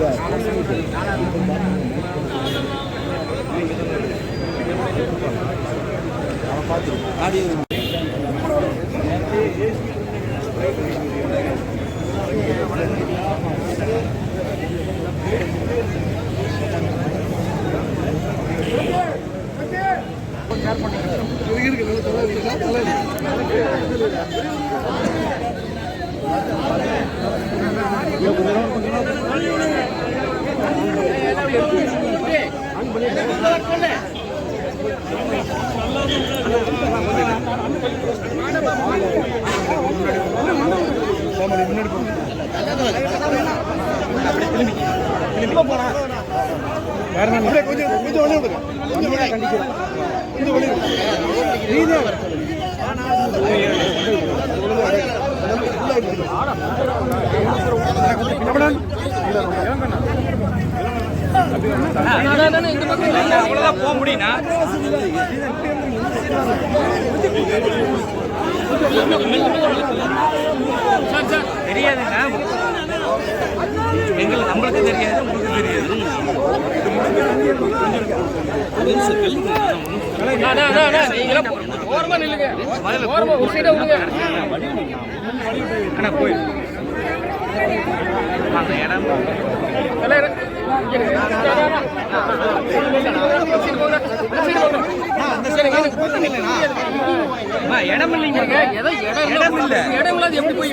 Thank you. அவ்வளவுதான் போக முடியும்னா? தெரியாதுங்க. எங்களுக்கு நம்மளுக்கு தெரியாது உங்களுக்கு தெரியாது. ஓரமா நில்லுங்க ஓரமா ஒரு சைடா விடுங்க ஆனா போய் அந்த இடம் இடம் இல்லைங்க. இடம் இல்ல. இடம் இல்லாத எப்படி போய்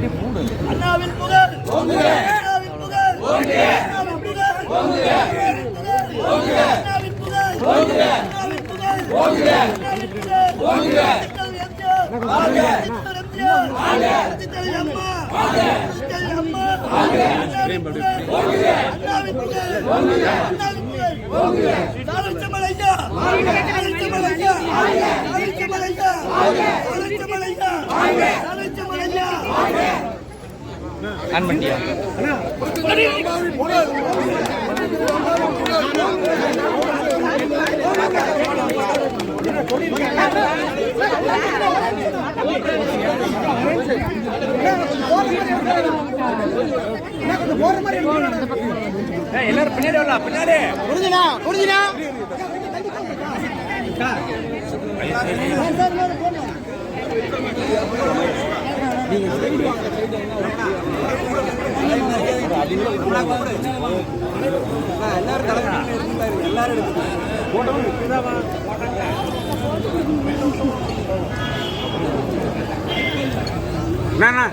இடம் இல்லைங்க. அண்ணாவின் புகழ் அண்ணாவின் புகழ் அண்ணாவின் புகழ் அண்ணாவின் புகழ் அண்ணாவின் புகழ் அண்ணாவின் புகழ் அண்ணாவின் அம்மா அண்ணாவின் புகழ் அண்ணாவின் புகழ் ஆன் பண்ணிட்டியா ஏய், எல்லாரும் பின்னாடி வரலாம் பின்னாடி புரிஞ்சுனா புரிஞ்சுனா என்ன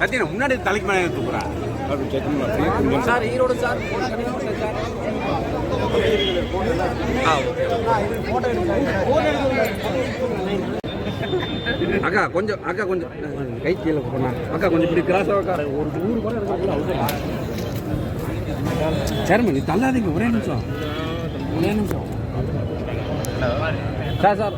கத்தின முன்னாடி தலைக்கு மேலே தூக்குறா. சார் ஈரோடு சார் அக்கா கொஞ்சம் அக்கா கொஞ்சம். கை கீழே போனா. அக்கா கொஞ்சம் இப்படி கிராஸ் அக்கா. ஒரு ஊர் கூட சேர்மன் நீ தள்ளாதீங்க ஒரே நிமிஷம். ஒரே நிமிஷம். Sir sir.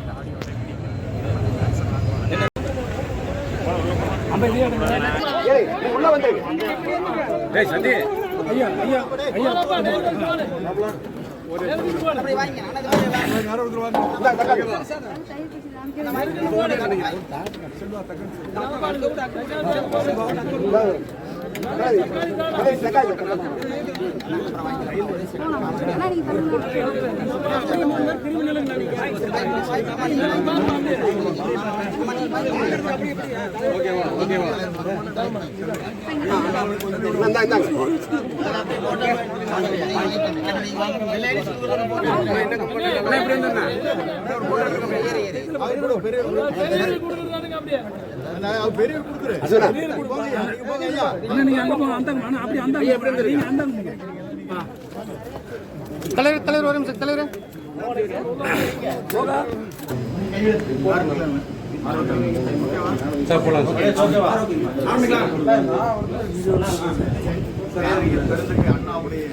டேய் சந்தி அண்ணா, இப்படி வந்துண்ணா தலைவர் தலைவர் ஒரு நிமிஷம் தலைவர் சார் போலாம் அண்ணாவுடைய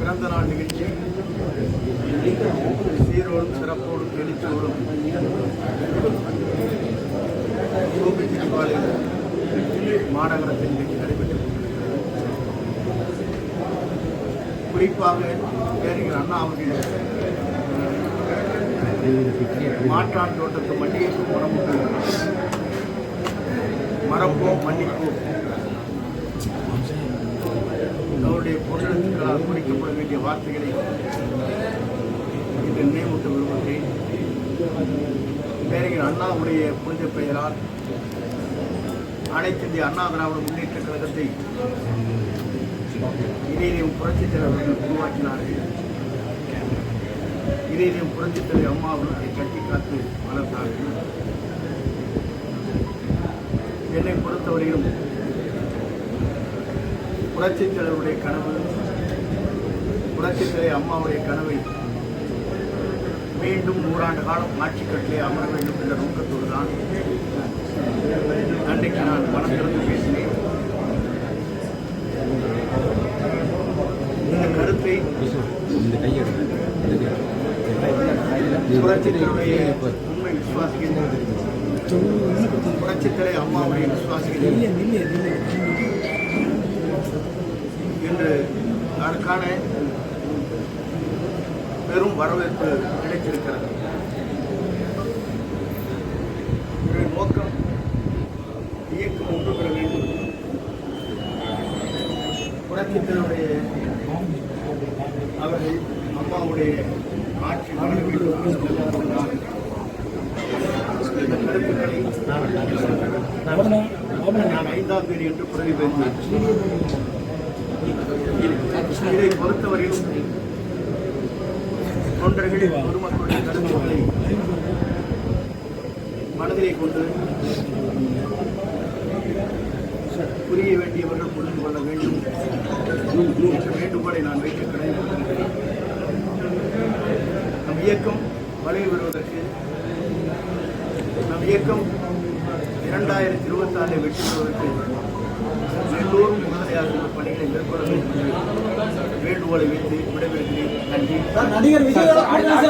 பிறந்த நாள் நிகழ்ச்சி. சீரோடும் சிறப்போடும் எழுச்சியோடும் மாநகரத்தில் இன்றைக்கு நடைபெற்றுக் கொண்டிருக்கிறது. குறிப்பாக பேரறிஞர் அண்ணா அவர்கள் மாற்றான் தோட்டத்து மண்டிகைக்கு மரமுட்டு மறப்போம் மன்னிப்போம் அவருடைய பொருளுக்கு பொருளுக்களால் குறிக்கப்பட வேண்டிய வார்த்தைகளை இன்று நினைவூட்ட விரும்புகிறேன் பேரறிஞர் அண்ணாவுடைய புனித பெயரால் அனைத்து இந்திய அண்ணா திராவிட முன்னேற்ற கழகத்தை இதயம் புரட்சித் தலைவர்கள் உருவாக்கினார்கள். இதயம் புரட்சித் தலைவர் அம்மா அவர்களை கட்டி காத்து வளர்த்தார்கள். என்னை பொறுத்தவரையிலும் புரட்சித் தலைவருடைய கனவு புரட்சித் அம்மாவுடைய கனவை மீண்டும் நூறாண்டு காலம் ஆட்சி கட்டிலே அமர வேண்டும் என்ற நோக்கத்தோடு தான் அன்றைக்கு நான் மனம் திறந்து பேசினேன். இந்த கருத்தை புரட்சித்தலைவருடைய உண்மை விசுவாசிகள் புரட்சித்தலை அம்மாவுடைய விசுவாசிகள் என்று அதற்கான பெரும் வரவேற்பு கிடைத்திருக்கிறது. ஒரு நோக்கம் இயக்கம் ஒன்று பெற வேண்டும். புரட்சித்தலுடைய அவர்கள் அம்மாவுடைய ஆட்சி நான் ஐந்தாம் தேதி என்று பிரதிபலித்தேன் இதை பொறுத்தவரையில் தொண்டர்களின் பொதுமக்களுடைய கருத்துக்களை மனதிலே கொண்டு புரிய வேண்டியவர்கள் புரிந்து கொள்ள வேண்டும். என்ற வேண்டுகோளை நான் வைக்க கடமைப்பட்டிருக்கிறேன் நம் இயக்கம் வளைவு வருவதற்கு நம் இயக்கம் இரண்டாயிரத்தி இருபத்தி வெற்றி பெறுவதற்கு எல்லோரும் பணிகளை மேற்கொள்ள வேண்டும் என்று வேண்டுகோளை வைத்து விடைபெறுகிறேன் நன்றி நடிகர் சார்